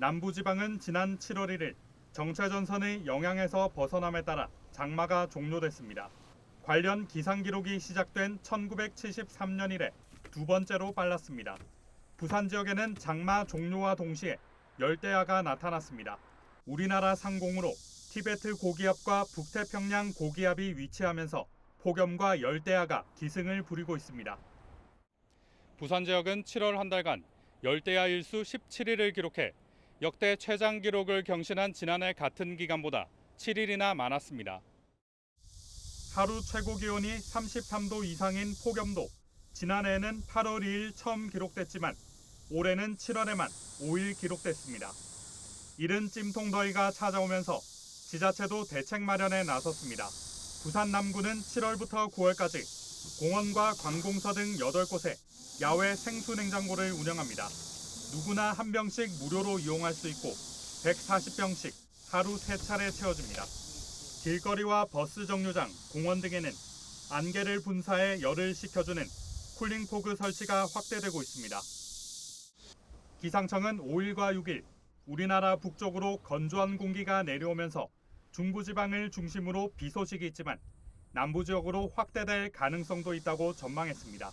남부지방은 지난 7월 1일 정체전선의 영향에서 벗어남에 따라 장마가 종료됐습니다. 관련 기상 기록이 시작된 1973년 이래 두 번째로 빨랐습니다. 부산 지역에는 장마 종료와 동시에 열대야가 나타났습니다. 우리나라 상공으로 티베트 고기압과 북태평양 고기압이 위치하면서 폭염과 열대야가 기승을 부리고 있습니다. 부산 지역은 7월 한 달간 열대야 일수 17일을 기록해 역대 최장 기록을 경신한 지난해 같은 기간보다 7일이나 많았습니다. 하루 최고 기온이 33도 이상인 폭염도 지난해에는 8월 2일 처음 기록됐지만 올해는 7월에만 5일 기록됐습니다. 이른 찜통 더위가 찾아오면서 지자체도 대책 마련에 나섰습니다. 부산 남구는 7월부터 9월까지 공원과 관공서 등 8곳에 야외 생수 냉장고를 운영합니다. 누구나 한 병씩 무료로 이용할 수 있고 140병씩 하루 3차례 채워집니다. 길거리와 버스 정류장, 공원 등에는 안개를 분사해 열을 식혀주는 쿨링포그 설치가 확대되고 있습니다. 기상청은 5일과 6일 우리나라 북쪽으로 건조한 공기가 내려오면서 중부지방을 중심으로 비 소식이 있지만 남부 지역으로 확대될 가능성도 있다고 전망했습니다.